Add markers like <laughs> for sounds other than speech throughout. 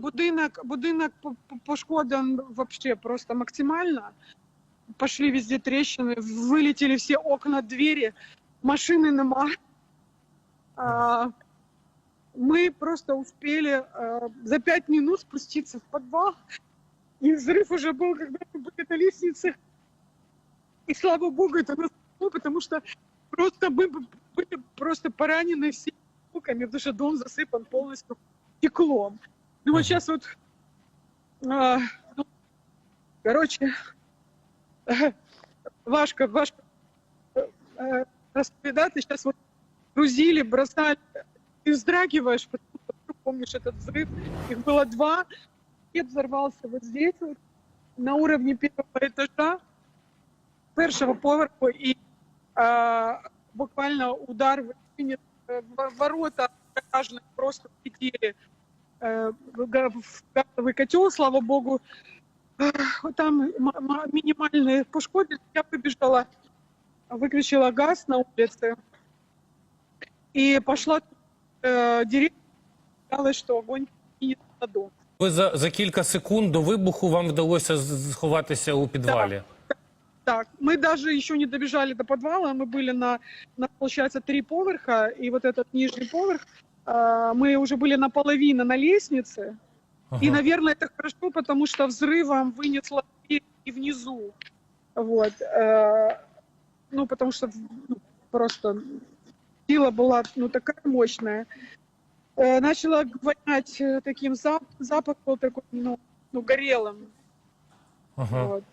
Будинок, будинок по- по- пошкодан вообще просто максимально. Пошли везде трещины, вылетели все окна, двери, машины нема. А, мы просто успели а, за пять минут спуститься в подвал. И взрыв уже был, когда мы были на лестнице. И слава богу, это нас потому что просто мы бы были просто поранены всеми звуками, потому что дом засыпан полностью стеклом. Ну вот сейчас вот, а, ну, короче, <laughs> Вашка, Вашка, э, распределяты сейчас вот грузили, бросали, ты вздрагиваешь, потому что помнишь этот взрыв, их было два, и взорвался вот здесь вот, на уровне первого этажа, першого поверху, и а, буквально удар в э, ворота просто влетели э, в га- в газовый котел, слава богу. Ах, Там м- м- минимальные пошкоды. Я побежала, выключила газ на улице и пошла э, директор сказала, что огонь кинет на дом. Ви за, за кілька секунд до вибуху вам вдалося з- сховатися у підвалі. Так, мы даже еще не добежали до подвала, мы были на, на получается, три поверха, и вот этот нижний поверх, э, мы уже были наполовину на лестнице, Ага. И, наверное, это хорошо, потому что взрывом вынесло и внизу. Вот. э, Ну, потому что ну, просто сила была ну, такая мощная. Э, Начала вонять э, таким зап- запах был такой, ну, ну горелым. Ага. Вот.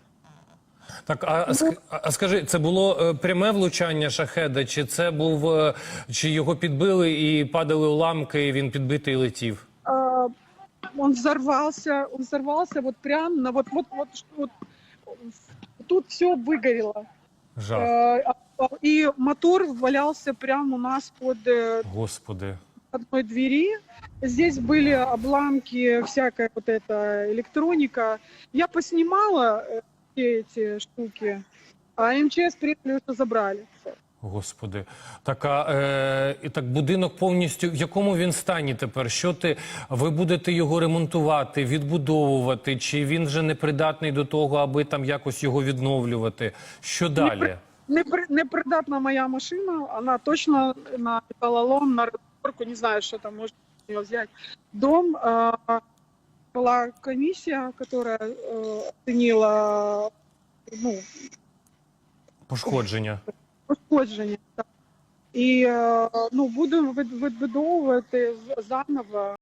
Так, а, а ск- а скажи, це було е, пряме влучання шахеда, чи це був е, чи його підбили і падали уламки, і він підбитий і летів? А, Он взорвался, он взорвался вот прям на вот, вот, вот, вот тут все выгорело. Жах. Э, а- И мотор валялся прямо у нас под э, Господи. одной двери. Здесь были обломки, всякая вот эта электроника. Я поснимала э, все эти штуки, а МЧС приехали, что забрали. всё. Господи, так, а, е, і так будинок повністю в якому він стані тепер? Що ти ви будете його ремонтувати, відбудовувати? Чи він вже непридатний до того, аби там якось його відновлювати? Що далі? Непри- Непридатна моя машина, она точно на металлолом, на разборку, не знаю, что там можно с неё взять. Дом, а, была комиссия, которая э, оценила ну, Пошкодження? пошкодження. так. І е, ну, будемо з- заново